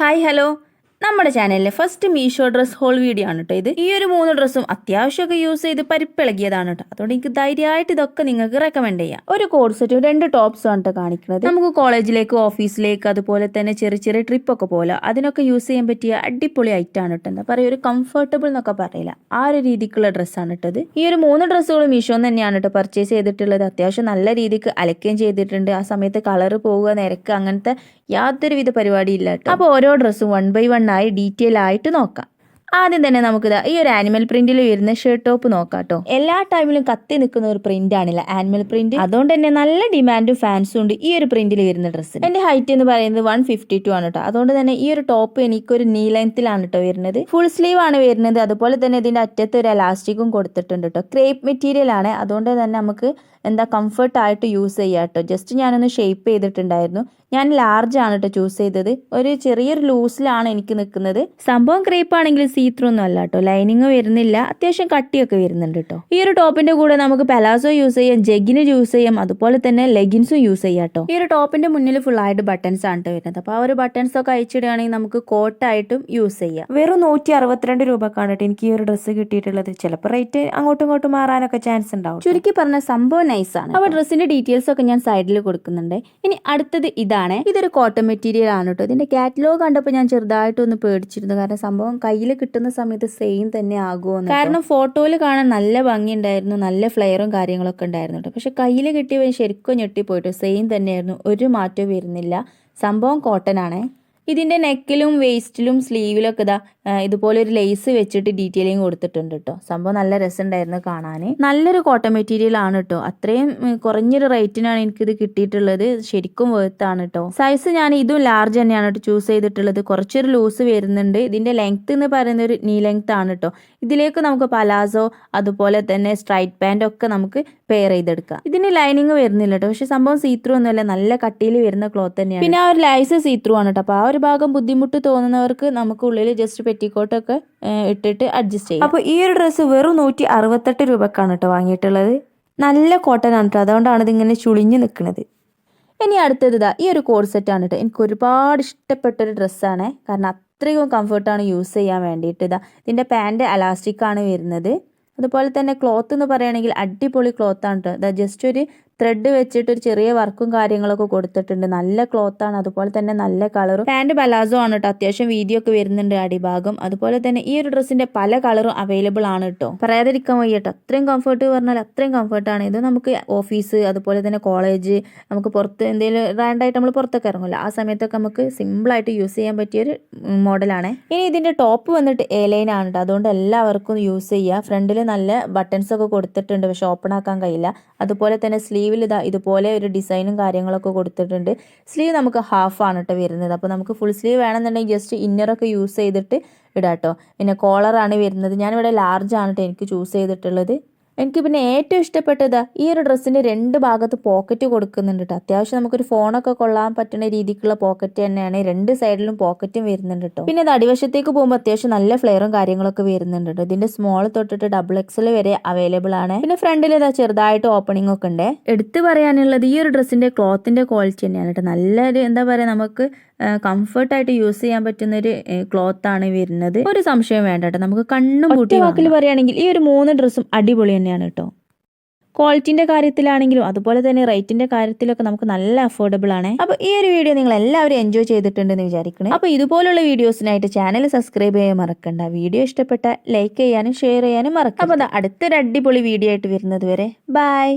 Hi hello. നമ്മുടെ ചാനലിലെ first Meesho dress haul video ആണ് കേട്ടോ ഇത്. ഈ ഒരു മൂന്ന് ഡ്രസ്സും അത്യാവശ്യമൊക്കെ യൂസ് ചെയ്ത് പരിപ്പിളകിയതാണ് കേട്ടോ അതുകൊണ്ട് എനിക്ക് ധൈര്യമായിട്ട് ഇതൊക്കെ നിങ്ങൾക്ക് റെക്കമെൻഡ് ചെയ്യാം. ഒരു കോഡ് രണ്ട് ടോപ്സും ആണ് കേട്ടോ കാണിക്കുന്നത്. നമുക്ക് കോളേജിലേക്ക് ഓഫീസിലേക്ക് അതുപോലെ തന്നെ ചെറിയ ചെറിയ ട്രിപ്പ് ഒക്കെ പോലെ അതിനൊക്കെ യൂസ് ചെയ്യാൻ പറ്റിയ അടിപൊളി ഐറ്റം ആണ് കേട്ടോ എന്താ പറയുക ഒരു കംഫർട്ടബിൾ എന്നൊക്കെ പറയില്ല. ആ ഒരു രീതിക്കുള്ള ഡ്രസ്സാണ് കേട്ടത് ഈ ഒരു മൂന്ന് ഡ്രസ്സുകളും മീഷോ തന്നെയാണ് കേട്ടോ പർച്ചേസ് ചെയ്തിട്ടുള്ളത്. അത്യാവശ്യം നല്ല രീതിക്ക് അലക്കുകയും ചെയ്തിട്ടുണ്ട്. ആ സമയത്ത് കളർ പോവുക നിരക്ക് അങ്ങനത്തെ യാതൊരുവിധ പരിപാടിയില്ല കേട്ടോ അപ്പോൾ ഓരോ ഡ്രസ്സും വൺ ബൈ വൺ ആയി ഡീറ്റെയിൽ ആയിട്ട് നോക്കാം. ആദ്യം തന്നെ നമുക്ക് ഈ ഒരു ആനിമൽ പ്രിന്റിൽ വരുന്ന ഷർട്ട് ടോപ്പ് നോക്കാം കേട്ടോ എല്ലാ ടൈമിലും കത്തി നിൽക്കുന്ന ഒരു പ്രിന്റ് ആണല്ലോ ആനിമൽ പ്രിന്റ് അതുകൊണ്ട് തന്നെ നല്ല ഡിമാൻഡും ഫാൻസും ഉണ്ട് ഈ ഒരു പ്രിന്റിൽ വരുന്ന ഡ്രസ്സ് എന്റെ ഹൈറ്റ് എന്ന് പറയുന്നത് വൺ ഫിഫ്റ്റി ടു ആണ് കേട്ടോ അതുകൊണ്ട് തന്നെ ഈ ഒരു ടോപ്പ് എനിക്ക് ഒരു നീ ലെങ്ത്തിലാണ് കേട്ടോ വരുന്നത്. ഫുൾ സ്ലീവ് ആണ് വരുന്നത്. അതുപോലെ തന്നെ ഇതിന്റെ അറ്റത്ത് ഒരു എലാസ്റ്റിക്കും കൊടുത്തിട്ടുണ്ട് കേട്ടോ ക്രേപ്പ് മെറ്റീരിയൽ ആണ്. അതുകൊണ്ട് തന്നെ നമുക്ക് എന്താ കംഫർട്ട് ആയിട്ട് യൂസ് ചെയ്യാം കേട്ടോ ജസ്റ്റ് ഞാനൊന്ന് ഷേപ്പ് ചെയ്തിട്ടുണ്ടായിരുന്നു. ഞാൻ ലാർജ് ആണ് കേട്ടോ ചൂസ് ചെയ്തത്. ഒരു ചെറിയൊരു ലൂസിലാണ് എനിക്ക് നിൽക്കുന്നത്. സംഭവം ക്രേപ്പ് ആണെങ്കിൽ സീത്രൂ ഒന്നും അല്ല കേട്ടോ ലൈനിങ് വരുന്നില്ല. അത്യാവശ്യം കട്ടിയൊക്കെ വരുന്നുണ്ട് കേട്ടോ ഈ ഒരു ടോപ്പിന്റെ കൂടെ നമുക്ക് പെലാസോ യൂസ് ചെയ്യാം ജഗിന് യൂസ് ചെയ്യാം അതുപോലെ തന്നെ ലെഗിൻസും യൂസ് ചെയ്യാം കേട്ടോ ഈ ഒരു ടോപ്പിന്റെ മുന്നിൽ ഫുൾ ആയിട്ട് ബട്ടൺസ് ആണ് വരുന്നത്. അപ്പോൾ ആ ഒരു ബട്ടൺസ് ഒക്കെ അയച്ചിടുകയാണെങ്കിൽ നമുക്ക് കോട്ടായിട്ടും യൂസ് ചെയ്യാം. വെറും നൂറ്റി അറുപത്തിരണ്ട് രൂപക്കാണ് കേട്ടോ എനിക്ക് ഈ ഒരു ഡ്രസ്സ് കിട്ടിയിട്ടുള്ളത്. ചിലപ്പോൾ റേറ്റ് അങ്ങോട്ടും ഇങ്ങോട്ടും മാറാനൊക്കെ ചാൻസ് ഉണ്ടാവും ചുരുക്കി പറഞ്ഞ സംഭവം നൈസ് ആണ് അപ്പോൾ ഡ്രസ്സിന്റെ ഡീറ്റെയിൽസ് ഒക്കെ ഞാൻ സൈഡിൽ കൊടുക്കുന്നുണ്ട്. ഇനി അടുത്തത് ഇതാണ്. ഇതൊരു കോട്ടൺ മെറ്റീരിയൽ ആണ് കേട്ടോ ഇതിന്റെ കാറ്റലോഗ് കണ്ടപ്പോൾ ഞാൻ ചെറുതായിട്ടൊന്ന് പേടിച്ചിരുന്നു. കാരണം സംഭവം കയ്യിൽ കിട്ടുന്ന സമയത്ത് സെയിം തന്നെ ആകുമോ കാരണം ഫോട്ടോയിൽ കാണാൻ നല്ല ഭംഗിയുണ്ടായിരുന്നു നല്ല ഫ്ലെയറും കാര്യങ്ങളൊക്കെ ഉണ്ടായിരുന്നു പക്ഷെ കയ്യിൽ കിട്ടിയവൻ ശരിക്കും ഞെട്ടിപ്പോയിട്ട് സെയിം തന്നെയായിരുന്നു ഒരു മാറ്റവും വരുന്നില്ല. സംഭവം കോട്ടൺ ആണേ. ഇതിന്റെ നെക്കിലും വേസ്റ്റിലും സ്ലീവിലൊക്കെ ഇതാ ആ, ഇതുപോലെ ഒരു ലേസ് വെച്ചിട്ട് ഡീറ്റെയിലിംഗ് കൊടുത്തിട്ടുണ്ട് കേട്ടോ സംഭവം നല്ല രസമുണ്ടായിരുന്നു കാണാൻ നല്ലൊരു കോട്ടൺ മെറ്റീരിയൽ ആണ് കേട്ടോ അത്രയും കുറഞ്ഞൊരു റേറ്റിനാണ് എനിക്കിത് കിട്ടിയിട്ടുള്ളത്. ശരിക്കും വേർത്താണ് കേട്ടോ സൈസ് ഞാൻ ഇതും ലാർജ് തന്നെയാണ് കേട്ടോ ചൂസ് ചെയ്തിട്ടുള്ളത്. കുറച്ചൊരു ലൂസ് വരുന്നുണ്ട്. ഇതിന്റെ ലെങ്ത് എന്ന് പറയുന്ന ഒരു നീ ലെങ്ത് ആണ് കേട്ടോ ഇതിലേക്ക് നമുക്ക് പലാസോ അതുപോലെ തന്നെ സ്ട്രൈറ്റ് പാന്റ് ഒക്കെ നമുക്ക് പെയർ ചെയ്തെടുക്കാം. ഇതിന് ലൈനിങ് വരുന്നില്ല കേട്ടോ പക്ഷെ സംഭവം സീത്രൂ ഒന്നുമല്ല. നല്ല കട്ടിയിൽ വരുന്ന ക്ലോത്ത് തന്നെയാണ്. പിന്നെ ആ ഒരു ലൈസ് സീത്രൂ ആണ് കേട്ടോ അപ്പോൾ ആ ഒരു ഭാഗം ബുദ്ധിമുട്ട് തോന്നുന്നവർക്ക് നമുക്ക് ഉള്ളിൽ ജസ്റ്റ് പെറ്റിക്കോട്ടൊക്കെ ഇട്ടിട്ട് അഡ്ജസ്റ്റ് ചെയ്യാം. അപ്പോൾ ഈ ഒരു ഡ്രസ്സ് വെറും നൂറ്റി അറുപത്തെട്ട് രൂപക്കാണ് കേട്ടോ വാങ്ങിയിട്ടുള്ളത്. നല്ല കോട്ടൺ ആണ് കേട്ടോ അതുകൊണ്ടാണ് ഇതിങ്ങനെ ചുളിഞ്ഞ് നിൽക്കുന്നത് ഇനി അടുത്തത് ഇതാ ഈ ഒരു കോഴ്സെറ്റാണ് കേട്ടോ എനിക്ക് ഒരുപാട് ഇഷ്ടപ്പെട്ട ഒരു ഡ്രസ്സാണ് കാരണം അത്രയും കംഫർട്ടാണ് യൂസ് ചെയ്യാൻ വേണ്ടിയിട്ട് ഇതാ. ഇതിന്റെ പാന്റ് അലാസ്റ്റിക് ആണ് വരുന്നത്. അതുപോലെ തന്നെ ക്ലോത്ത് എന്ന് പറയുകയാണെങ്കിൽ അടിപൊളി ക്ലോത്താണ് ആണ് കേട്ടോ ഇതാ ജസ്റ്റ് ഒരു ത്രെഡ് വെച്ചിട്ട് ഒരു ചെറിയ വർക്കും കാര്യങ്ങളൊക്കെ കൊടുത്തിട്ടുണ്ട്. നല്ല ക്ലോത്ത് ആണ്. അതുപോലെ തന്നെ നല്ല കളറും പാന്റ് പലാസോ ആണ് കേട്ടോ അത്യാവശ്യം വീതിയോ ഒക്കെ വരുന്നുണ്ട് അടിഭാഗം. അതുപോലെ തന്നെ ഈ ഒരു ഡ്രസ്സിന്റെ പല കളറും അവൈലബിൾ ആണ് കേട്ടോ പറയാതിരിക്കാൻ വയ്യ കേട്ടോ അത്രയും കംഫർട്ട് പറഞ്ഞാൽ അത്രയും കംഫർട്ടാണ് ഇത് നമുക്ക് ഓഫീസ് അതുപോലെ തന്നെ കോളേജ് നമുക്ക് പുറത്ത് എന്തെങ്കിലും റാൻഡായിട്ട് നമ്മൾ പുറത്തൊക്കെ ഇറങ്ങില്ല ആ സമയത്തൊക്കെ നമുക്ക് സിമ്പിൾ ആയിട്ട് യൂസ് ചെയ്യാൻ പറ്റിയ ഒരു മോഡലാണ് ഇനി ഇതിന്റെ ടോപ്പ് വന്നിട്ട് എ ആണ് കേട്ടോ അതുകൊണ്ട് എല്ലാവർക്കും യൂസ് ചെയ്യുക ഫ്രണ്ടിൽ നല്ല ബട്ടൺസ് ഒക്കെ കൊടുത്തിട്ടുണ്ട്. പക്ഷെ ഓപ്പൺ ആക്കാൻ കഴിയില്ല. അതുപോലെ തന്നെ സ്ലീവിൽ ഇതാ ഇതുപോലെ ഒരു ഡിസൈനും കാര്യങ്ങളൊക്കെ കൊടുത്തിട്ടുണ്ട്. സ്ലീവ് നമുക്ക് ഹാഫ് ആണ് കേട്ടോ വരുന്നത്. അപ്പോൾ നമുക്ക് ഫുൾ സ്ലീവ് വേണമെന്നുണ്ടെങ്കിൽ ജസ്റ്റ് ഇന്നറൊക്കെ യൂസ് ചെയ്തിട്ട് ഇടാം കേട്ടോ പിന്നെ കോളറാണ് വരുന്നത്. ഞാനിവിടെ ലാർജ് ആണ് കേട്ടോ എനിക്ക് ചൂസ് ചെയ്തിട്ടുള്ളത്. എനിക്ക് പിന്നെ ഏറ്റവും ഇഷ്ടപ്പെട്ടത് ഈ ഒരു ഡ്രസ്സിന്റെ രണ്ട് ഭാഗത്ത് പോക്കറ്റ് കൊടുക്കുന്നുണ്ട് കേട്ടോ അത്യാവശ്യം നമുക്കൊരു ഫോണൊക്കെ കൊള്ളാൻ പറ്റുന്ന രീതിക്കുള്ള പോക്കറ്റ് തന്നെയാണ്. രണ്ട് സൈഡിലും പോക്കറ്റും വരുന്നുണ്ട് കേട്ടോ പിന്നെ ഇത് അടിവശത്തേക്ക് പോകുമ്പോൾ അത്യാവശ്യം നല്ല ഫ്ലെയറും കാര്യങ്ങളൊക്കെ വരുന്നുണ്ട് കേട്ടോ ഇതിന്റെ സ്മോൾ തൊട്ടിട്ട് ഡബിൾ എക്സൽ വരെ അവൈലബിൾ ആണ്. പിന്നെ ഫ്രണ്ടിൽ ഇതാ ചെറുതായിട്ട് ഓപ്പണിംഗ് ഒക്കെ ഉണ്ട്. എടുത്തു പറയാനുള്ളത് ഈ ഒരു ഡ്രസ്സിന്റെ ക്ലോത്തിന്റെ ക്വാളിറ്റി തന്നെയാണ് കേട്ടോ നല്ലൊരു എന്താ പറയുക നമുക്ക് കംഫർട്ടായിട്ട് യൂസ് ചെയ്യാൻ പറ്റുന്ന ഒരു ക്ലോത്ത് ആണ് വരുന്നത്. ഒരു സംശയം വേണ്ട കേട്ടോ. നമുക്ക് കണ്ണും കൂട്ടി വാക്കിൽ പറയുകയാണെങ്കിൽ ഈ ഒരു മൂന്ന് ഡ്രസ്സും അടിപൊളി തന്നെയാണ് കേട്ടോ. ക്വാളിറ്റിന്റെ കാര്യത്തിലാണെങ്കിലും അതുപോലെ തന്നെ റേറ്റിന്റെ കാര്യത്തിലൊക്കെ നമുക്ക് നല്ല അഫോർഡബിൾ ആണ്. അപ്പോൾ ഈ ഒരു വീഡിയോ നിങ്ങൾ എല്ലാവരും എൻജോയ് ചെയ്തിട്ടുണ്ടെന്ന് വിചാരിക്കണേ. അപ്പോൾ ഇതുപോലുള്ള വീഡിയോസിനായിട്ട് ചാനൽ സബ്സ്ക്രൈബ് ചെയ്യാൻ മറക്കണ്ട. വീഡിയോ ഇഷ്ടപ്പെട്ട ലൈക്ക് ചെയ്യാനും ഷെയർ ചെയ്യാനും മറക്കണം അപ്പോൾ അടുത്തൊരു അടിപൊളി വീഡിയോ ആയിട്ട് വരുന്നത് വരെ. ബൈ